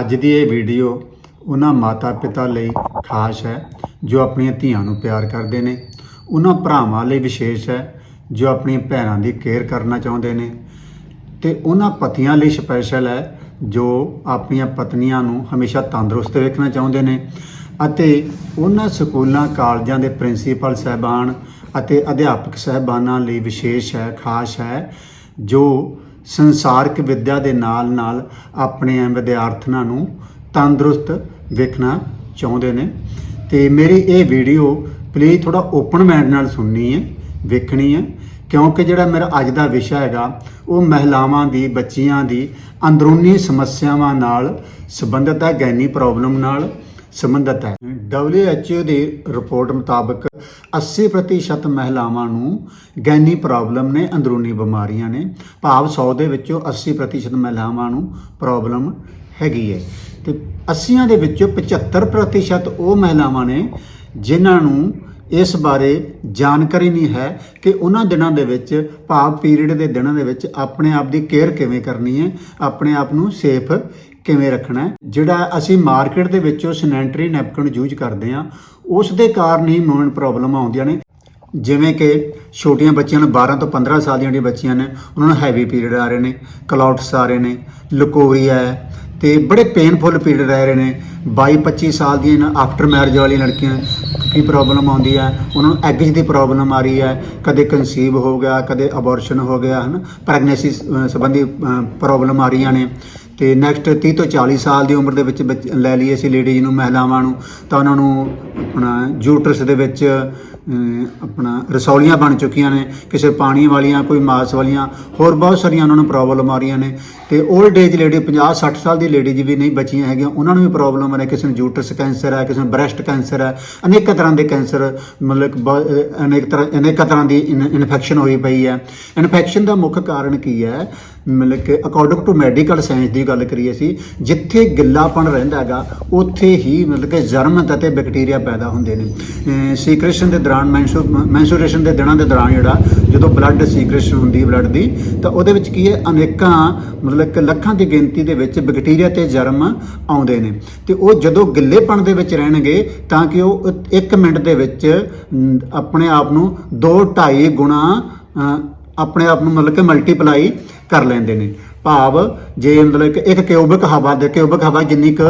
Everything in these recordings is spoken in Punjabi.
ਅੱਜ ਦੀ ਇਹ ਵੀਡੀਓ ਉਹਨਾਂ ਮਾਤਾ-ਪਿਤਾ ਲਈ ਖਾਸ ਹੈ, ਜੋ ਆਪਣੀਆਂ ਧੀਆਂ ਨੂੰ ਪਿਆਰ ਕਰਦੇ ਨੇ। ਉਹਨਾਂ ਭਰਾਵਾਂ ਲਈ ਵਿਸ਼ੇਸ਼ ਹੈ, ਜੋ ਆਪਣੀਆਂ ਭੈਣਾਂ ਦੀ ਕੇਅਰ ਕਰਨਾ ਚਾਹੁੰਦੇ ਨੇ। ਤੇ ਉਹਨਾਂ ਪਤੀਆਂ ਲਈ ਸਪੈਸ਼ਲ ਹੈ, ਜੋ ਆਪਣੀਆਂ ਪਤਨੀਆਂ ਨੂੰ ਹਮੇਸ਼ਾ ਤੰਦਰੁਸਤ ਵੇਖਣਾ ਚਾਹੁੰਦੇ ਨੇ। ਅਤੇ ਉਹਨਾਂ ਸਕੂਲਾਂ, ਕਾਲਜਾਂ ਦੇ ਪ੍ਰਿੰਸੀਪਲ ਸਹਿਬਾਨ ਅਤੇ ਅਧਿਆਪਕ ਸਹਿਬਾਨਾਂ ਲਈ ਵਿਸ਼ੇਸ਼ ਹੈ, ਖਾਸ ਹੈ, ਜੋ ਸੰਸਾਰਕ ਵਿੱਦਿਆ ਦੇ ਨਾਲ ਨਾਲ ਆਪਣੇ ਵਿਦਿਆਰਥਣਾਂ ਨੂੰ ਤੰਦਰੁਸਤ ਵੇਖਣਾ ਚਾਹੁੰਦੇ ਨੇ। ਤੇ ਮੇਰੀ ਇਹ ਵੀਡੀਓ ਪਲੀਜ਼ ਥੋੜਾ ਓਪਨ ਮਾਈਂਡ ਨਾਲ ਸੁਣਨੀ ਹੈ, ਵੇਖਣੀ ਹੈ, ਕਿਉਂਕਿ ਜਿਹੜਾ ਮੇਰਾ ਅੱਜ ਦਾ ਵਿਸ਼ਾ ਹੈਗਾ, ਉਹ ਮਹਿਲਾਵਾਂ ਦੀ, ਬੱਚੀਆਂ ਦੀ, ਅੰਦਰੂਨੀ ਸਮੱਸਿਆਵਾਂ ਨਾਲ ਸੰਬੰਧਿਤ ਹੈ, ਗੈਨੀ ਪ੍ਰੋਬਲਮ ਨਾਲ। ਸੰਬੰਧਿਤ ਹੈ। WHO ਦੀ ਰਿਪੋਰਟ ਮੁਤਾਬਕ 80% ਮਹਿਲਾਵਾਂ ਨੂੰ ਗੈਨੀ ਪ੍ਰੋਬਲਮ ਨੇ, ਅੰਦਰੂਨੀ ਬਿਮਾਰੀਆਂ ਨੇ। ਭਾਵ 100 ਦੇ ਵਿੱਚੋਂ 80% ਮਹਿਲਾਵਾਂ ਨੂੰ ਪ੍ਰੋਬਲਮ ਹੈਗੀ ਹੈ। ਤੇ 80ਆਂ ਦੇ ਵਿੱਚੋਂ 75% ਉਹ ਮਹਿਲਾਵਾਂ ਨੇ ਜਿਨ੍ਹਾਂ ਨੂੰ ਇਸ ਬਾਰੇ ਜਾਣਕਾਰੀ ਨਹੀਂ ਹੈ ਕਿ ਉਹਨਾਂ ਦਿਨਾਂ ਦੇ ਵਿੱਚ, ਭਾਵ ਪੀਰੀਅਡ ਦੇ ਦਿਨਾਂ ਦੇ ਵਿੱਚ ਆਪਣੇ ਆਪ ਦੀ ਕੇਅਰ ਕਿਵੇਂ ਕਰਨੀ ਹੈ, ਆਪਣੇ ਆਪ ਨੂੰ ਸੇਫ ਕਿਵੇਂ ਰੱਖਣਾ ਹੈ। ਜਿਹੜਾ ਅਸੀਂ ਮਾਰਕੀਟ ਦੇ ਵਿੱਚੋਂ ਸੈਨੇਟਰੀ ਨੈਪਕਿਨ ਯੂਜ਼ ਕਰਦੇ ਆ ਉਸ ਦੇ ਕਾਰਨ ਹੀ ਮੂਮੈਂਟ ਪ੍ਰੋਬਲਮ ਆਉਂਦੀਆਂ ਨੇ। ਜਿਵੇਂ ਕਿ ਛੋਟੀਆਂ ਬੱਚੀਆਂ ਨੂੰ 12 ਤੋਂ 15 ਸਾਲ ਦੀਆਂ ਜਿਹੜੀਆਂ ਬੱਚੀਆਂ ਨੇ, ਉਹਨਾਂ ਨੂੰ ਹੈਵੀ ਪੀਰੀਅਡ ਆ ਰਹੇ ਨੇ ਕਲੌਟਸ ਆ ਰਹੇ ਨੇ ਲਕੋਰੀਆ ਹੈ ਤੇ ਬੜੇ ਪੇਨਫੁਲ ਪੀਰੀਅਡ ਰਹਿ ਰਹੇ ਨੇ। 22 25 ਸਾਲ ਦੀਆਂ ਆਫਟਰ ਮੈਰਿਜ ਵਾਲੀਆਂ ਲੜਕੀਆਂ ਕੀ ਪ੍ਰੋਬਲਮ ਆਉਂਦੀ ਹੈ ਉਹਨਾਂ ਨੂੰ ਐਗਜ ਦੀ ਪ੍ਰੋਬਲਮ ਆ ਰਹੀ ਹੈ ਕਦੇ ਕਨਸੀਵ ਹੋ ਗਿਆ, ਕਦੇ ਅਬੋਰਸ਼ਨ ਹੋ ਗਿਆ, ਹਨ? ਪ੍ਰੈਗਨੈਂਸੀ ਸੰਬੰਧੀ ਪ੍ਰੋਬਲਮ ਆ ਰਹੀਆਂ ਨੇ। ਤੇ ਨੈਕਸਟ 30 ਤੋਂ 40 ਸਾਲ ਦੀ ਉਮਰ ਦੇ ਵਿੱਚ ਬੱਚ- ਲੈ ਲਈਏ ਅਸੀਂ ਲੇਡੀਜ਼ ਨੂੰ, ਮਹਿਲਾਵਾਂ ਨੂੰ, ਤਾਂ ਉਹਨਾਂ ਨੂੰ ਆਪਣਾ ਜੂਟਰਸ ਦੇ ਵਿੱਚ ਆਪਣਾ ਰਸੌਲੀਆਂ ਬਣ ਚੁੱਕੀਆਂ ਨੇ, ਕਿਸੇ ਪਾਣੀ ਵਾਲੀਆਂ, ਕੋਈ ਮਾਸ ਵਾਲੀਆਂ, ਹੋਰ ਬਹੁਤ ਸਾਰੀਆਂ ਉਹਨਾਂ ਨੂੰ ਪ੍ਰੋਬਲਮ ਆ ਰਹੀਆਂ ਨੇ। ਤੇ 올ਡ ਏਜ ਲੇਡੀ 50 60 ਸਾਲ ਦੀ ਲੇਡੀਜ਼ ਵੀ ਨਹੀਂ ਬਚੀਆਂ ਹੈਗੀਆਂ, ਉਹਨਾਂ ਨੂੰ ਵੀ ਪ੍ਰੋਬਲਮ ਆ ਰਹੀ, ਕਿਸੇ ਨੂੰ ਯੂਟਰਸ ਕੈਂਸਰ ਹੈ, ਕਿਸੇ ਨੂੰ ਬ੍ਰੈਸਟ ਕੈਂਸਰ ਹੈ, ਅਨੇਕਾਂ ਤਰ੍ਹਾਂ ਦੇ ਕੈਂਸਰ ਮਤਲਬ ਕਿ ਅਨੇਕ ਤਰ੍ਹਾਂ, ਅਨੇਕਾਂ ਤਰ੍ਹਾਂ ਦੀ ਇਨਫੈਕਸ਼ਨ ਹੋਈ ਪਈ ਹੈ। ਇਨਫੈਕਸ਼ਨ ਦਾ ਮੁੱਖ ਕਾਰਨ ਕੀ ਹੈ? ਮਤਲਬ ਕਿ ਅਕੋਰਡਿੰਗ ਟੂ ਮੈਡੀਕਲ ਸਾਇੰਸ ਦੀ ਗੱਲ ਕਰੀਏ ਸੀ ਜਿੱਥੇ ਗਿੱਲਾਪਣ ਰਹਿੰਦਾ ਹੈਗਾ, ਉੱਥੇ ਹੀ ਮਤਲਬ ਕਿ ਜਰਮ ਅਤੇ ਬੈਕਟੀਰੀਆ ਪੈਦਾ ਹੁੰਦੇ ਨੇ। ਸੀਕ੍ਰੇਸ਼ਨ ਦੇ ਦੌਰਾਨ ਮੈਂਸੂਰੇਸ਼ਨ ਦੇ ਦਿਨਾਂ ਦੇ ਦੌਰਾਨ ਜਿਹੜਾ, ਜਦੋਂ ਬਲੱਡ ਸੀਕ੍ਰੇਸ਼ਨ ਹੁੰਦੀ ਬਲੱਡ ਦੀ, ਤਾਂ ਉਹਦੇ ਵਿੱਚ ਕੀ ਹੈ? ਅਨੇਕਾਂ ਮਤਲਬ ਕਿ ਲੱਖਾਂ ਦੀ ਗਿਣਤੀ ਦੇ ਵਿੱਚ ਬੈਕਟੀਰੀਆ ਤੇ ਜਰਮ ਆਉਂਦੇ ਨੇ। ਤੇ ਉਹ ਜਦੋਂ ਗਿੱਲੇਪਣ ਦੇ ਵਿੱਚ ਰਹਿਣਗੇ, ਤਾਂ ਕਿ ਉਹ 1 ਮਿੰਟ ਦੇ ਵਿੱਚ ਆਪਣੇ ਆਪ ਨੂੰ 2 2.5 ਗੁਣਾ ਆਪਣੇ ਆਪ ਨੂੰ ਮਤਲਬ ਕਿ ਮਲਟੀਪਲਾਈ ਕਰ ਲੈਂਦੇ ਨੇ। ਭਾਵ ਜੇ ਮਤਲਬ ਇੱਕ ਇੱਕ ਕਿਊਬਿਕ ਹਵਾ, ਦੇ ਕਿਊਬਿਕ ਹਵਾ ਜਿੰਨੀ ਕੁ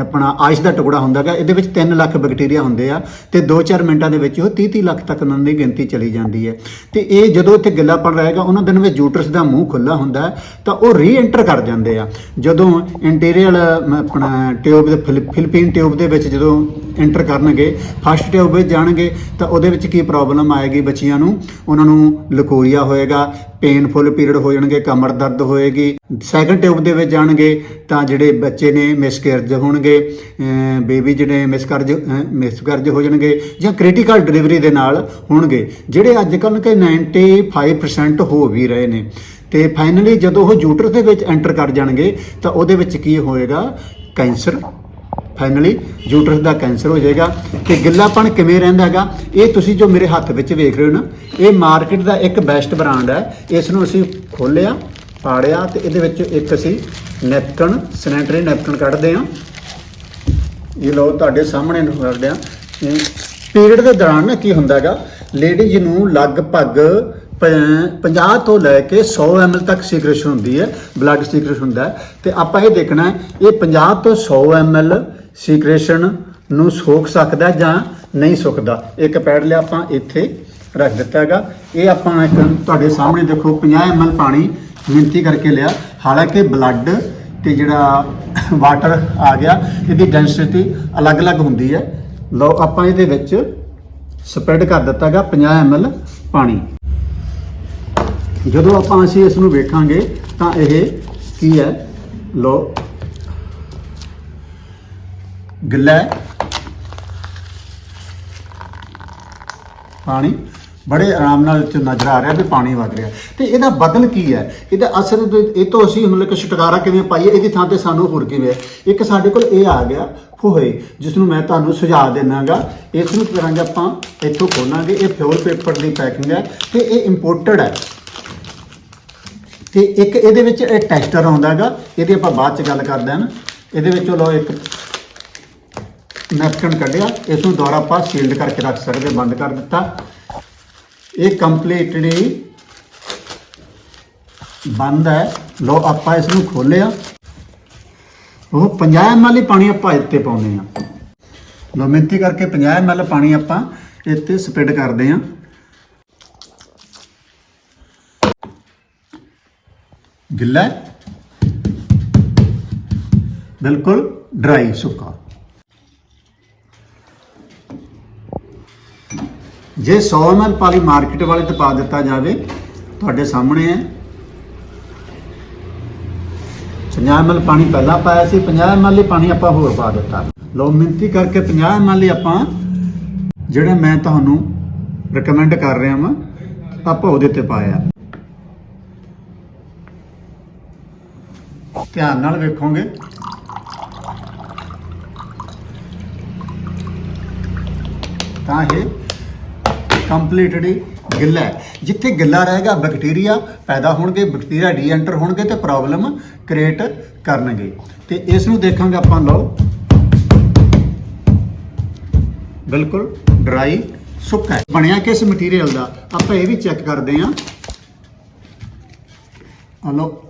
ਆਪਣਾ ਆਇਸ ਦਾ ਟੁਕੜਾ ਹੁੰਦਾਗਾ ਇਹਦੇ ਵਿੱਚ 3 ਲੱਖ ਬੈਕਟੀਰੀਆ ਹੁੰਦੇ ਆ ਤੇ 2-4 ਮਿੰਟਾਂ ਦੇ ਵਿੱਚ ਉਹ 30-30 ਲੱਖ ਤੱਕ ਉਹਨਾਂ ਦੀ ਗਿਣਤੀ ਚਲੀ ਜਾਂਦੀ ਹੈ। ਤੇ ਇਹ ਜਦੋਂ ਇੱਥੇ ਗਿੱਲਾਪਣ ਰਹੇਗਾ, ਉਹਨਾਂ ਦਿਨ ਵਿੱਚ ਜੂਟਰਸ ਦਾ ਮੂੰਹ ਖੁੱਲਾ ਹੁੰਦਾ ਤਾਂ ਉਹ ਰੀਐਂਟਰ ਕਰ ਜਾਂਦੇ ਆ। ਜਦੋਂ ਇੰਟੀਰੀਅਰ ਆਪਣਾ ਟਿਊਬ ਦੇ ਫਿਲ- ਫਿਲਪੀਨ ਟਿਊਬ ਦੇ ਵਿੱਚ ਜਦੋਂ ਐਂਟਰ ਕਰਨਗੇ ਫਸਟ ਟਿਊਬ ਵਿੱਚ ਜਾਣਗੇ, ਤਾਂ ਉਹਦੇ ਵਿੱਚ ਕੀ ਪ੍ਰੋਬਲਮ ਆਏਗੀ ਬੱਚਿਆਂ ਨੂੰ? ਉਹਨਾਂ ਨੂੰ ਲਕੋਰੀਆ ਹੋਏਗਾ ਪੇਨਫੁਲ ਪੀਰੀਅਡ ਹੋ ਜਾਣਗੇ, ਕਮਰ ਦਰਦ ਹੋਏਗੀ ਸੈਕੰਡ ਟਿਊਬ ਦੇ ਵਿੱਚ ਜਾਣਗੇ, ਤਾਂ ਜਿਹੜੇ ਬੱਚੇ ਨੇ ਮਿਸਕੈਰਜ ਹੋਣਗੇ ਬੇਬੀ ਜਿਹੜੇ ਮਿਸਕਰਜ ਮਿਸਕਰਜ ਹੋ ਜਾਣਗੇ, ਜਾਂ ਕ੍ਰਿਟੀਕਲ ਡਿਲੀਵਰੀ ਦੇ ਨਾਲ ਹੋਣਗੇ, ਜਿਹੜੇ ਅੱਜ ਕੱਲ੍ਹ ਕਿ 95% ਹੋ ਵੀ ਰਹੇ ਨੇ। ਤੇ ਫਾਈਨਲੀ ਜਦੋਂ ਉਹ ਜੂਟਰ ਦੇ ਵਿੱਚ ਐਂਟਰ ਕਰ ਜਾਣਗੇ, ਤਾਂ ਉਹਦੇ ਵਿੱਚ ਕੀ ਹੋਏਗਾ? ਕੈਂਸਰ ਫਾਈਨਲੀ ਯੂਟਰਸ ਦਾ ਕੈਂਸਰ ਹੋ ਜਾਏਗਾ ਤੇ ਗਿੱਲਾਪਣ ਕਿਵੇਂ ਰਹਿੰਦਾ ਹੈਗਾ, ਇਹ ਤੁਸੀਂ ਜੋ ਮੇਰੇ ਹੱਥ ਵਿੱਚ ਵੇਖ ਰਹੇ ਹੋ ਨਾ, ਇਹ ਮਾਰਕੀਟ ਦਾ ਇੱਕ ਬੈਸਟ ਬ੍ਰਾਂਡ ਹੈ। ਇਸ ਨੂੰ ਅਸੀਂ ਖੋਲਿਆ, ਪਾੜਿਆ ਤੇ ਇਹਦੇ ਵਿੱਚ ਇੱਕ ਅਸੀਂ ਨੈਪਕਨ ਸੈਨੇਟਰੀ ਨੈਪਕਨ ਕੱਢਦੇ ਹਾਂ। ਇਹ ਲੋ ਤੁਹਾਡੇ ਸਾਹਮਣੇ ਨੂੰ ਕਰਦੇ ਆ ਪੀਰੀਅਡ ਦੇ ਦੌਰਾਨ ਨਾ ਕੀ ਹੁੰਦਾ ਹੈਗਾ ਲੇਡੀਜ਼ ਨੂੰ ਲਗਭਗ ਪ- 50 ਤੋਂ ਲੈ ਕੇ 100 ml ਤੱਕ ਸੀਕ੍ਰੇਸ਼ਨ ਹੁੰਦੀ ਹੈ ਬਲੱਡ ਸੀਕ੍ਰੇਸ਼ਨ ਹੁੰਦਾ ਹੈ। ਤੇ ਆਪਾਂ ਇਹ ਦੇਖਣਾ ਇਹ 50 ਤੋਂ 100 ml ਸੀਕ੍ਰੇਸ਼ਨ ਨੂੰ ਸੋਖ ਸਕਦਾ ਜਾਂ ਨਹੀਂ ਸੁੱਕਦਾ ਇੱਕ ਪੈਡ ਲਿਆ ਆਪਾਂ ਇੱਥੇ ਰੱਖ ਦਿੱਤਾ ਹੈਗਾ। ਇਹ ਆਪਾਂ ਇੱਕ ਤੁਹਾਡੇ ਸਾਹਮਣੇ ਦੇਖੋ 50 ml ਪਾਣੀ ਮਿਣਤੀ ਕਰਕੇ ਲਿਆ। ਹਾਲਾਂਕਿ ਬਲੱਡ ਤੇ ਜਿਹੜਾ ਵਾਟਰ ਆ ਗਿਆ, ਇਹਦੀ ਡੈਂਸਿਟੀ ਅਲੱਗ-ਅਲੱਗ ਹੁੰਦੀ ਹੈ। ਲਓ, ਆਪਾਂ ਇਹਦੇ ਵਿੱਚ ਸਪਰੈਡ ਕਰ ਦਿੱਤਾਗਾ 50 ml ਪਾਣੀ। ਜਦੋਂ ਆਪਾਂ ਅਸੀਂ ਇਸ ਨੂੰ ਵੇਖਾਂਗੇ ਤਾਂ ਇਹ ਕੀ ਹੈ? ਲਓ ਗਿੱਲਾ ਹੈ। ਪਾਣੀ ਬੜੇ ਆਰਾਮ ਨਾਲ ਚ ਨਜ਼ਰ ਆ ਰਿਹਾ ਵੀ ਪਾਣੀ ਵਗ ਰਿਹਾ। ਤੇ ਇਹਦਾ ਬਦਲ ਕੀ ਹੈ? ਇਹਦਾ ਅਸਰ ਇਹ ਤੋਂ ਅਸੀਂ ਮਤਲਬ ਕਿ ਛੁਟਕਾਰਾ ਕਿਵੇਂ ਪਾਈਏ? ਇਹਦੀ ਥਾਂ ਤੇ ਸਾਨੂੰ ਹੋਰ ਕਿਵੇਂ? ਹੈ? ਇੱਕ ਸਾਡੇ ਕੋਲ ਇਹ ਆ ਗਿਆ ਫੋਹੇ ਜਿਸ ਨੂੰ ਮੈਂ ਤੁਹਾਨੂੰ ਸੁਝਾਅ ਦੇਣਾਗਾ ਇਸ ਨੂੰ ਕਰਾਂਗੇ ਆਪਾਂ ਇੱਥੋਂ ਖੋਲਾਂਗੇ। ਇਹ ਫਿਓਰ ਪੇਪਰ ਦੀ ਪੈਕਿੰਗ ਹੈ ਤੇ ਇਹ ਇੰਪੋਰਟਡ ਹੈ। ਤੇ ਇੱਕ ਇਹਦੇ ਵਿੱਚ ਇਹ ਟੈਸਟਰ ਆਉਂਦਾ ਹੈਗਾ ਇਹਦੀ ਆਪਾਂ ਬਾਅਦ ਚ ਗੱਲ ਕਰਦੇ ਹਾਂ ਇਹਦੇ ਵਿੱਚੋਂ ਲਓ ਇੱਕ ਨੈਪਕਿਨ ਕੱਢਿਆ ਇਸ ਨੂੰ ਦੁਬਾਰਾ ਆਪਾਂ ਸੀਲਡ ਕਰਕੇ ਰੱਖ ਸਕਦੇ, ਬੰਦ ਕਰ ਦਿੱਤਾ। ਇਹ ਕੰਪਲੀਟਲੀ ਬੰਦ ਹੈ ਲੋ ਆਪਾਂ ਇਸ ਨੂੰ ਖੋਲਿਆ ਉਹ 50 ml ਹੀ ਪਾਣੀ ਆਪਾਂ ਇੱਥੇ ਪਾਉਨੇ ਆ ਲੋ ਮਿੰਤੀ ਕਰਕੇ 50 ml ਪਾਣੀ ਆਪਾਂ ਇੱਥੇ ਸਪਿਡ ਕਰਦੇ ਆ ਗਿੱਲਾ ਬਿਲਕੁਲ ਡਰਾਈ ਸੁੱਕਾ। ਜੇ 100 ml ਪਾਣੀ ਮਾਰਕੀਟ ਵਾਲੇ ਤੇ ਪਾ ਦਿੱਤਾ ਜਾਵੇ, ਤੁਹਾਡੇ ਸਾਹਮਣੇ ਹੈ। 50 ml ਪਾਣੀ ਪਹਿਲਾਂ ਪਾਇਆ ਸੀ 50 ml ਪਾਣੀ ਆਪਾਂ ਹੋਰ ਪਾ ਦਿੱਤਾ। ਲੋ ਮਿੰਤੀ ਕਰਕੇ 50 ml ਹੀ ਆਪਾਂ ਜਿਹੜਾ ਮੈਂ ਤੁਹਾਨੂੰ ਰეკਮੈਂਡ ਕਰ ਰਿਹਾ ਵਾਂ, ਆਪਾਂ ਉਹਦੇ ਤੇ ਪਾਇਆ। ਧਿਆਨ ਨਾਲ ਵੇਖੋਗੇ। ਤਾਂ ਇਹ ਕੰਪਲੀਟਲੀ ਗਿੱਲਾ ਹੈ। ਜਿੱਥੇ ਗਿੱਲਾ ਰਹੇਗਾ, ਬੈਕਟੀਰੀਆ ਪੈਦਾ ਹੋਣਗੇ, ਬੈਕਟੀਰੀਆ ਡੀਐਂਟਰ ਹੋਣਗੇ ਤੇ ਪ੍ਰੋਬਲਮ ਕ੍ਰੀਏਟ ਕਰਨਗੇ। ਤੇ ਇਸ ਨੂੰ ਦੇਖਾਂਗੇ ਆਪਾਂ, ਲਓ। ਬਿਲਕੁਲ ਡਰਾਈ ਸੁੱਕਾ ਹੈ। ਬਣਿਆ ਕਿਸ ਮਟੀਰੀਅਲ ਦਾ? ਆਪਾਂ ਇਹ ਵੀ ਚੈੱਕ ਕਰਦੇ ਹਾਂ। ਲਓ।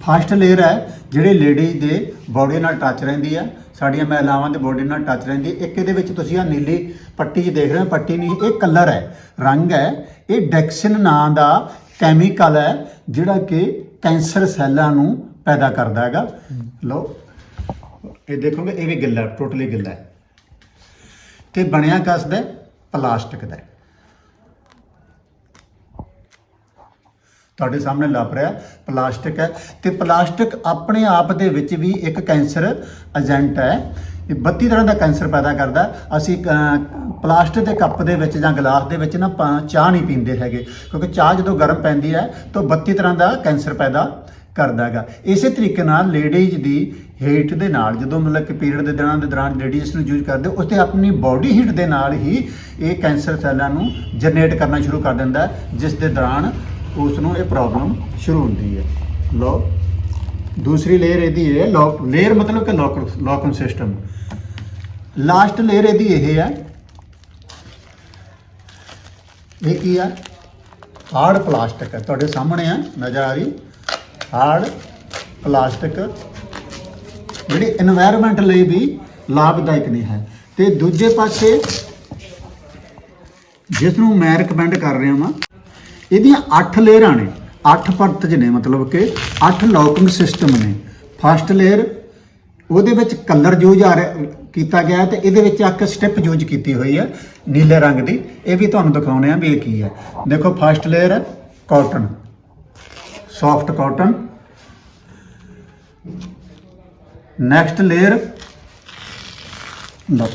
ਫਸਟ ਲੇਅਰ ਹੈ, ਜਿਹੜੀ ਲੇਡੀ ਦੇ ਬਾਡੀ ਨਾਲ ਟੱਚ ਰਹਿੰਦੀ ਹੈ ਸਾਡੀਆਂ ਮਹਿਲਾਵਾਂ ਦੇ ਬਾਡੀ ਨਾਲ ਟੱਚ ਰਹਿੰਦੀ ਹੈ ਇੱਕ ਇਹਦੇ ਵਿੱਚ ਤੁਸੀਂ ਆ ਨੀਲੀ ਪੱਟੀ 'ਚ ਦੇਖ ਰਹੇ ਹੋ, ਪੱਟੀ ਨਹੀਂ, ਇਹ ਕਲਰ ਹੈ, ਰੰਗ ਹੈ। ਇਹ ਡੈਕਸਿਨ ਨਾਂ ਦਾ ਕੈਮੀਕਲ ਹੈ, ਜਿਹੜਾ ਕਿ ਕੈਂਸਰ ਸੈੱਲਾਂ ਨੂੰ ਪੈਦਾ ਕਰਦਾ ਹੈਗਾ। ਲਓ, ਇਹ ਦੇਖੋਗੇ, ਇਹ ਵੀ ਗਿੱਲਾ ਟੋਟਲੀ ਗਿੱਲਾ ਹੈ। ਤੇ ਬਣਿਆ ਕਸਦਾ ਪਲਾਸਟਿਕ ਦਾ ਤੁਹਾਡੇ ਸਾਹਮਣੇ ਲੱਭ ਰਿਹਾ ਪਲਾਸਟਿਕ ਹੈ। ਤੇ ਪਲਾਸਟਿਕ ਆਪਣੇ ਆਪ ਦੇ ਵਿੱਚ ਵੀ ਇੱਕ ਕੈਂਸਰ ਏਜੰਟ ਹੈ। ਇਹ 32 ਤਰ੍ਹਾਂ ਦਾ ਕੈਂਸਰ ਪੈਦਾ ਕਰਦਾ ਅਸੀਂ ਅਹ, ਪਲਾਸਟਿਕ ਦੇ ਕੱਪ ਦੇ ਵਿੱਚ ਜਾਂ ਗਲਾਸ ਦੇ ਵਿੱਚ ਨਾ ਪਾ- ਚਾਹ ਨਹੀਂ ਪੀਂਦੇ ਹੈਗੇ। ਕਿਉਂਕਿ ਚਾਹ ਜਦੋਂ ਗਰਮ ਪੈਂਦੀ ਹੈ ਤਾਂ 32 ਤਰ੍ਹਾਂ ਦਾ ਕੈਂਸਰ ਪੈਦਾ ਕਰਦਾ ਹੈਗਾ। ਇਸੇ ਤਰੀਕੇ ਨਾਲ ਲੇਡੀਜ਼ ਦੀ ਹੀਟ ਦੇ ਨਾਲ ਜਦੋਂ ਮਤਲਬ ਕਿ ਪੀਰੀਅਡ ਦੇ ਦਿਨਾਂ ਦੇ ਦੌਰਾਨ ਲੇਡੀਜ਼ ਨੂੰ ਯੂਜ਼ ਕਰਦੇ ਉਸ ਤੇ ਆਪਣੀ ਬਾਡੀ ਹੀਟ ਦੇ ਨਾਲ ਹੀ ਇਹ ਕੈਂਸਰ ਸੈੱਲਾਂ ਨੂੰ ਜਨਰੇਟ ਕਰਨਾ ਸ਼ੁਰੂ ਕਰ ਦਿੰਦਾ ਜਿਸ ਦੇ ਦੌਰਾਨ ਉਸ ਨੂੰ ਇਹ ਪ੍ਰੋਬਲਮ ਸ਼ੁਰੂ ਹੁੰਦੀ ਹੈ। ਲੋ ਦੂਸਰੀ ਲੇਅਰ ਇਹਦੀ ਹੈ ਲੌਕ ਲੇਅਰ ਮਤਲਬ ਕਿ ਲੋਕ ਲੌਕਨ ਸਿਸਟਮ ਲਾਸਟ ਲੇਅਰ ਇਹਦੀ ਇਹ ਹੈ, ਇਹ ਕੀ ਹੈ ਹਾਰਡ ਪਲਾਸਟਿਕ ਹੈ। ਤੁਹਾਡੇ ਸਾਹਮਣੇ ਆ, ਨਜ਼ਰ ਆ ਰਹੀ। ਹਾਰਡ ਪਲਾਸਟਿਕ ਜਿਹੜੀ এনवायरमेंट ਲਈ ਵੀ ਲਾਭਦਾਇਕ ਨਹੀਂ ਹੈ। ਤੇ ਦੂਜੇ ਪਾਸੇ ਜਿਸ ਨੂੰ ਮੈਂ ਰਿਕਮੈਂਡ ਕਰ ਰਿਹਾ ਹਾਂ ਇਹਦੀਆਂ 8 ਲੇਅਰਾਂ ਨੇ 8 ਪਰਤ ਨੇ ਮਤਲਬ ਕਿ 8 ਲੌਕਿੰਗ ਸਿਸਟਮ ਨੇ। ਫਸਟ ਲੇਅਰ ਉਹਦੇ ਵਿੱਚ ਕਲਰ ਯੂਜ਼ ਆ ਰਿਹਾ, ਕੀਤਾ ਗਿਆ ਹੈ ਤੇ ਇਹਦੇ ਵਿੱਚ ਇੱਕ ਸਟਿਪ ਯੂਜ਼ ਕੀਤੀ ਹੋਈ ਹੈ, ਨੀਲੇ ਰੰਗ ਦੀ। ਇਹ ਵੀ ਤੁਹਾਨੂੰ ਦਿਖਾਉਣੇ ਆ ਵੀ ਇਹ ਕੀ ਹੈ। ਦੇਖੋ ਫਸਟ ਲੇਅਰ ਹੈ cotton soft cotton next layer ਲਓ।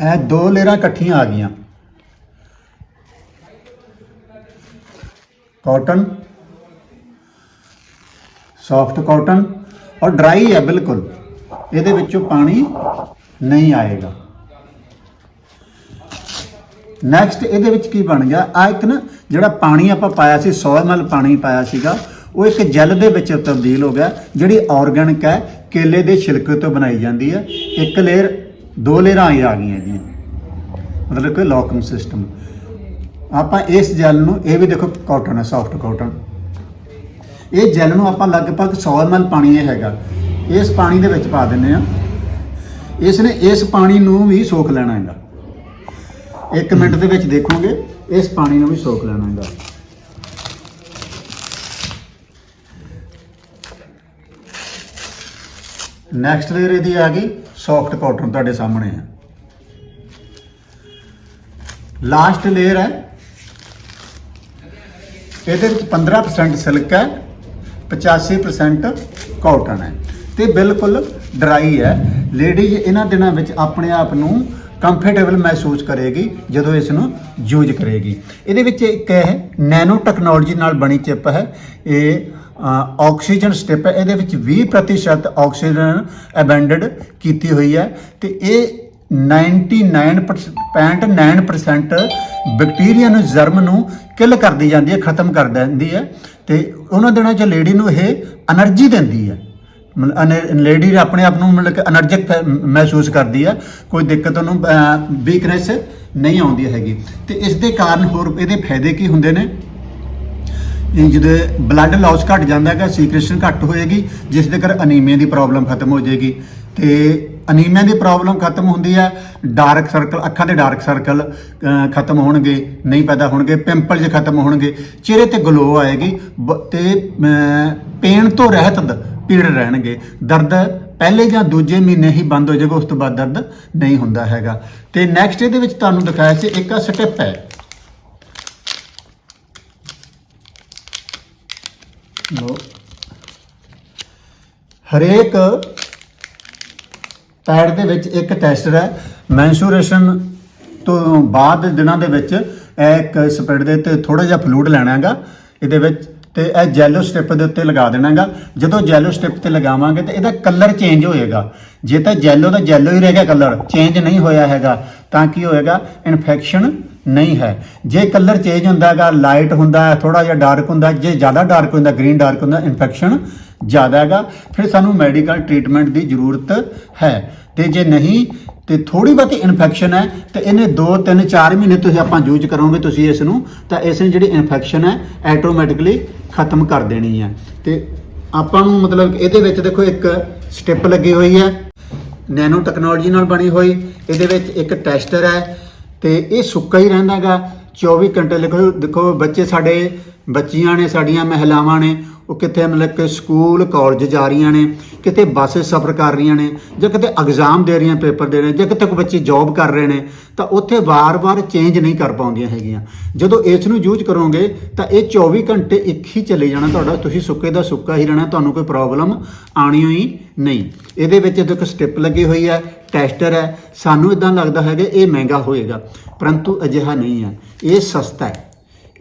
ਇਹ ਦੋ ਲੇਅਰਾਂ ਇਕੱਠੀਆਂ ਆ ਗਈਆਂ। ਕਾਟਨ ਸੌਫਟ ਕਾਟਨ ਔਰ ਡਰਾਈ ਹੈ, ਬਿਲਕੁਲ। ਇਹਦੇ ਵਿੱਚੋਂ ਪਾਣੀ ਨਹੀਂ ਆਏਗਾ। ਨੈਕਸਟ ਇਹਦੇ ਵਿੱਚ ਕੀ ਬਣ ਗਿਆ? ਆ ਇੱਕ ਨਾ, ਜਿਹੜਾ ਪਾਣੀ ਆਪਾਂ ਪਾਇਆ ਸੀ 100 ml ਪਾਣੀ ਪਾਇਆ ਸੀਗਾ, ਉਹ ਇੱਕ ਜੈਲ ਦੇ ਵਿੱਚ ਤਬਦੀਲ ਹੋ ਗਿਆ, ਜਿਹੜੀ ਆਰਗੈਨਿਕ ਹੈ, ਕੇਲੇ ਦੇ ਛਿਲਕੇ ਤੋਂ ਬਣਾਈ ਜਾਂਦੀ ਹੈ। ਇੱਕ ਲੇਅਰ, ਦੋ ਲੇਅਰਾਂ ਹੀ ਆ ਗਈਆਂ ਜੀ। ਮਤਲਬ ਕਿ ਲੌਕਿੰਗ ਸਿਸਟਮ ਆਪਾਂ ਇਸ ਜੈਲ ਨੂੰ, ਇਹ ਵੀ ਦੇਖੋ ਕਾਟਨ ਹੈ ਸੌਫਟ ਕਾਟਨ ਇਹ ਜੈਲ ਨੂੰ ਆਪਾਂ ਲਗਭਗ 100 ml ਪਾਣੀ ਇਹ ਹੈਗਾ। ਇਸ ਪਾਣੀ ਦੇ ਵਿੱਚ ਪਾ ਦਿੰਨੇ ਆ ਇਸ ਨੇ ਇਸ ਪਾਣੀ ਨੂੰ ਵੀ ਸੋਖ ਲੈਣਾ ਹੈਗਾ। 1 ਮਿੰਟ ਦੇ ਵਿੱਚ ਦੇਖੋਗੇ, ਇਸ ਪਾਣੀ ਨੂੰ ਵੀ ਸੋਖ ਲੈਣਾ ਹੈਗਾ। ਨੈਕਸਟ ਲੇਅਰ ਇਹਦੀ ਆ ਗਈ ਸੌਫਟ ਕਾਟਨ ਤੁਹਾਡੇ ਸਾਹਮਣੇ ਹੈ। ਲਾਸਟ ਲੇਅਰ ਹੈ ਇਹਦੇ ਵਿੱਚ 15% ਸਿਲਕ ਹੈ 85% ਕਾਟਨ ਹੈ। ਤੇ ਬਿਲਕੁਲ ਡਰਾਈ ਹੈ। ਲੇਡੀਜ਼ ਇਹਨਾਂ ਦਿਨਾਂ ਵਿੱਚ ਆਪਣੇ ਆਪ ਨੂੰ ਕੰਫਰਟੇਬਲ ਮਹਿਸੂਸ ਕਰੇਗੀ, ਜਦੋਂ ਇਸ ਨੂੰ ਯੂਜ਼ ਕਰੇਗੀ। ਇਹਦੇ ਵਿੱਚ ਇੱਕ ਹੈ ਨੈਨੋ ਟੈਕਨੋਲੋਜੀ ਨਾਲ ਬਣੀ ਚਿਪ ਹੈ। ਇਹ ਆਕਸੀਜਨ ਸਟਿਪ ਹੈ। ਇਹਦੇ ਵਿੱਚ 20% ਆਕਸੀਜਨ ਅਬੈਂਡਡ ਕੀਤੀ ਹੋਈ ਹੈ। ਤੇ ਇਹ 99.9% ਬੈਕਟੀਰੀਆ ਨੂੰ, ਜਰਮ ਨੂੰ ਕਿਲ ਕਰਦੀ ਜਾਂਦੀ ਹੈ, ਖਤਮ ਕਰ ਦਿੰਦੀ ਹੈ ਤੇ ਉਹਨਾਂ ਦਿਨਾਂ 'ਚ ਲੇਡੀ ਨੂੰ ਇਹ એનર્ਜੀ ਦਿੰਦੀ ਹੈ। ਮਤਲਬ ਲੇਡੀ ਆਪਣੇ ਆਪ ਨੂੰ ਮਤਲਬ એનર્ਜਿਕ ਮਹਿਸੂਸ ਕਰਦੀ ਹੈ। ਕੋਈ ਦਿੱਕਤ ਉਹਨੂੰ ਵੀਕਨੈਸ ਨਹੀਂ ਆਉਂਦੀ ਹੈਗੀ। ਤੇ ਇਸ ਦੇ ਕਾਰਨ ਹੋਰ ਇਹਦੇ ਫਾਇਦੇ ਕੀ ਹੁੰਦੇ ਨੇ? ਜਦੋਂ ਬਲੱਡ ਲਾਸ ਘਟ ਜਾਂਦਾ ਹੈਗਾ ਸੀਕ੍ਰੇਸ਼ਨ ਘਟ ਹੋਏਗੀ, ਜਿਸ ਦੇ ਕਰ ਅਨੀਮੀਆ ਦੀ ਪ੍ਰੋਬਲਮ ਖਤਮ ਹੋ ਜਾਏਗੀ। ਤੇ ਅਨੀਮੀਆ ਦੀ ਪ੍ਰੋਬਲਮ ਖਤਮ ਹੁੰਦੀ ਹੈ ਡਾਰਕ ਸਰਕਲ ਅੱਖਾਂ ਦੇ ਡਾਰਕ ਸਰਕਲ ਖਤਮ ਹੋਣਗੇ, ਨਹੀਂ ਪੈਦਾ ਹੋਣਗੇ ਪਿੰਪਲਸ ਖਤਮ ਹੋਣਗੇ, ਚਿਹਰੇ ਤੇ ਗਲੋ ਆਏਗੀ, ਬ- ਤੇ ਪੇਨ ਤੋਂ ਰਹਿਤ ਦ- ਪੀੜ ਰਹਿਣਗੇ। ਦਰਦ ਪਹਿਲੇ ਜਾਂ ਦੂਜੇ ਮਹੀਨੇ ਹੀ ਬੰਦ ਹੋ ਜਾਏਗਾ, ਉਸ ਤੋਂ ਬਾਅਦ ਦਰਦ ਨਹੀਂ ਹੁੰਦਾ ਹੈਗਾ। ਤੇ ਨੈਕਸਟ ਇਹਦੇ ਵਿੱਚ ਤੁਹਾਨੂੰ ਦਿਖਾਇਆ ਸੀ, ਇੱਕ ਆ ਸਟੈਪ ਹੈ। ਲੋ ਹਰੇਕ ਪੈਡ ਦੇ ਵਿੱਚ ਇੱਕ ਟੈਸਟਰ ਹੈ। ਮੈਂਸੂਰੇਸ਼ਨ ਤੋਂ ਬਾਅਦ ਦੇ ਦਿਨਾਂ ਦੇ ਵਿੱਚ ਇਹ ਇੱਕ ਸਪਿਰਟ ਦੇ ਉੱਤੇ ਥੋੜਾ ਜਿਹਾ ਫਲੂਇਡ ਲੈਣਾ ਹੈਗਾ। ਇਹਦੇ ਵਿੱਚ ਤੇ ਇਹ ਜੈਲੋ ਸਟ੍ਰਿਪ ਦੇ ਉੱਤੇ ਲਗਾ ਦੇਣਾ ਹੈਗਾ। ਜਦੋਂ ਜੈਲੋ ਸਟ੍ਰਿਪ ਤੇ ਲਗਾਵਾਂਗੇ ਤਾਂ ਇਹਦਾ ਕਲਰ ਚੇਂਜ ਹੋਏਗਾ। ਜੇ ਤਾਂ ਜੈਲੋ ਤਾਂ ਜੈਲੋ ਹੀ ਰਹਿ ਗਿਆ ਕਲਰ ਚੇਂਜ ਨਹੀਂ ਹੋਇਆ ਹੈਗਾ, ਤਾਂ ਕੀ ਹੋਏਗਾ? ਇਨਫੈਕਸ਼ਨ ਨਹੀਂ ਹੈ। ਜੇ ਕਲਰ ਚੇਂਜ ਹੁੰਦਾ ਹੈਗਾ ਲਾਈਟ ਹੁੰਦਾ ਹੈ ਥੋੜਾ ਜਿਹਾ ਡਾਰਕ ਹੁੰਦਾ, ਜੇ ਜ਼ਿਆਦਾ ਡਾਰਕ ਹੁੰਦਾ ਗ੍ਰੀਨ ਡਾਰਕ ਹੁੰਦਾ ਇਨਫੈਕਸ਼ਨ ਜ਼ਿਆਦਾ ਹੈਗਾ। ਫਿਰ ਸਾਨੂੰ ਮੈਡੀਕਲ ਟ੍ਰੀਟਮੈਂਟ ਦੀ ਜ਼ਰੂਰਤ ਹੈ। ਤੇ ਜੇ ਨਹੀਂ, ਤੇ ਥੋੜੀ ਬਹੁਤੀ ਇਨਫੈਕਸ਼ਨ ਹੈ, ਤੇ ਇਹਨੇ 2 3 4 ਮਹੀਨੇ ਤੁਸੀਂ ਆਪਾਂ ਯੂਜ਼ ਕਰੋਗੇ ਤੁਸੀਂ ਇਸ ਨੂੰ ਤਾਂ ਇਸ ਨੇ ਜਿਹੜੀ ਇਨਫੈਕਸ਼ਨ ਹੈ ਆਟੋਮੈਟਿਕਲੀ ਖਤਮ ਕਰ ਦੇਣੀ ਹੈ। ਤੇ ਆਪਾਂ ਨੂੰ ਮਤਲਬ ਇਹਦੇ ਵਿੱਚ ਦੇਖੋ ਇੱਕ ਸਟਿਪ ਲੱਗੀ ਹੋਈ ਹੈ। ਨੈਨੋ ਟੈਕਨੋਲੋਜੀ ਨਾਲ ਬਣੀ ਹੋਈ, ਇਹਦੇ ਵਿੱਚ ਇੱਕ ਟੈਸਟਰ ਹੈ ਤੇ ਇਹ ਸੁੱਕਾ ਹੀ ਰਹਿੰਦਾਗਾ। 24 ਘੰਟੇ ਲਿਖੋ, ਦੇਖੋ ਬੱਚੇ ਸਾਡੇ ਬੱਚੀਆਂ ਨੇ, ਸਾਡੀਆਂ ਮਹਿਲਾਵਾਂ ਨੇ, ਉਹ ਕਿਤੇ ਮਤਲਬ ਕਿ ਸਕੂਲ, ਕਾਲਜ ਜਾ ਰਹੀਆਂ ਨੇ ਕਿਤੇ ਬੱਸ ਸਫ਼ਰ ਕਰ ਰਹੀਆਂ ਨੇ, ਜਾਂ ਕਿਤੇ ਐਗਜ਼ਾਮ ਦੇ ਰਹੀਆਂ, ਪੇਪਰ ਦੇ ਰਹੇ ਜਾਂ ਕਿਤੇ ਕੋਈ ਬੱਚੇ ਜੌਬ ਕਰ ਰਹੇ ਨੇ, ਤਾਂ ਉੱਥੇ ਵਾਰ-ਵਾਰ ਚੇਂਜ ਨਹੀਂ ਕਰ ਪਾਉਂਦੀਆਂ ਹੈਗੀਆਂ। ਜਦੋਂ ਇਸ ਨੂੰ ਯੂਜ਼ ਕਰੋਗੇ, ਤਾਂ ਇਹ 24 ਘੰਟੇ ਇੱਕ ਹੀ ਚੱਲੇ ਜਾਣਾ ਤੁਹਾਡਾ, ਤੁਸੀਂ ਸੁੱਕੇ ਦਾ ਸੁੱਕਾ ਹੀ ਰਹਿਣਾ, ਤੁਹਾਨੂੰ ਕੋਈ ਪ੍ਰੋਬਲਮ ਆਣੀ ਹੋਈ ਨਹੀਂ। ਇਹਦੇ ਵਿੱਚ ਦੇਖੋ ਸਟਿਪ ਲੱਗੀ ਹੋਈ ਹੈ ਟੈਸਟਰ ਹੈ, ਸਾਨੂੰ ਇਦਾਂ ਲੱਗਦਾ ਹੈਗਾ, ਇਹ ਮਹਿੰਗਾ ਹੋਏਗਾ, ਪਰੰਤੂ ਅਜਿਹਾ ਨਹੀਂ ਹੈ, ਇਹ ਸਸਤਾ ਹੈ।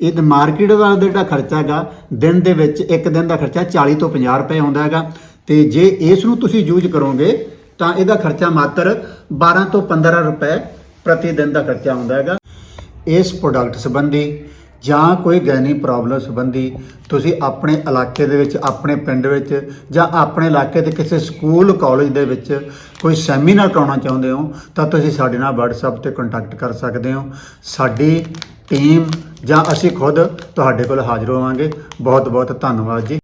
ਇਹ ਤੇ ਮਾਰਕੀਟ ਦਾ ਜਿਹੜਾ ਖਰਚਾ ਹੈਗਾ, ਦਿਨ ਦੇ ਵਿੱਚ ਇੱਕ ਦਿਨ ਦਾ ਖਰਚਾ 40 ਤੋਂ 50 ਰੁਪਏ ਆਉਂਦਾ ਹੈਗਾ। ਤੇ ਜੇ ਇਸ ਨੂੰ ਤੁਸੀਂ ਯੂਜ਼ ਕਰੋਗੇ, ਤਾਂ ਇਹਦਾ ਖਰਚਾ ਮਾਤਰ 12 ਤੋਂ 15 ਰੁਪਏ ਪ੍ਰਤੀ ਦਿਨ ਦਾ ਖਰਚਾ ਹੁੰਦਾ ਹੈਗਾ। ਇਸ ਪ੍ਰੋਡਕਟ ਸੰਬੰਧੀ ਜਾਂ ਕੋਈ ਗੈਨੀ ਪ੍ਰੋਬਲਮ ਸੰਬੰਧੀ ਤੁਸੀਂ ਆਪਣੇ ਇਲਾਕੇ ਦੇ ਵਿੱਚ, ਆਪਣੇ ਪਿੰਡ ਵਿੱਚ ਜਾਂ ਆਪਣੇ ਇਲਾਕੇ ਦੇ ਕਿਸੇ ਸਕੂਲ ਕਾਲਜ ਦੇ ਵਿੱਚ ਕੋਈ ਸੈਮੀਨਾਰ ਕਰਾਉਣਾ ਚਾਹੁੰਦੇ ਹੋ, ਤਾਂ ਤੁਸੀਂ ਸਾਡੇ ਨਾਲ WhatsApp ਤੇ ਕੰਟੈਕਟ ਕਰ ਸਕਦੇ ਹੋ। ਸਾਡੀ ਟੀਮ ਜਾਂ ਅਸੀਂ ਖੁਦ ਤੁਹਾਡੇ ਕੋਲ ਹਾਜ਼ਰ ਹੋਵਾਂਗੇ। ਬਹੁਤ ਬਹੁਤ ਧੰਨਵਾਦ ਜੀ।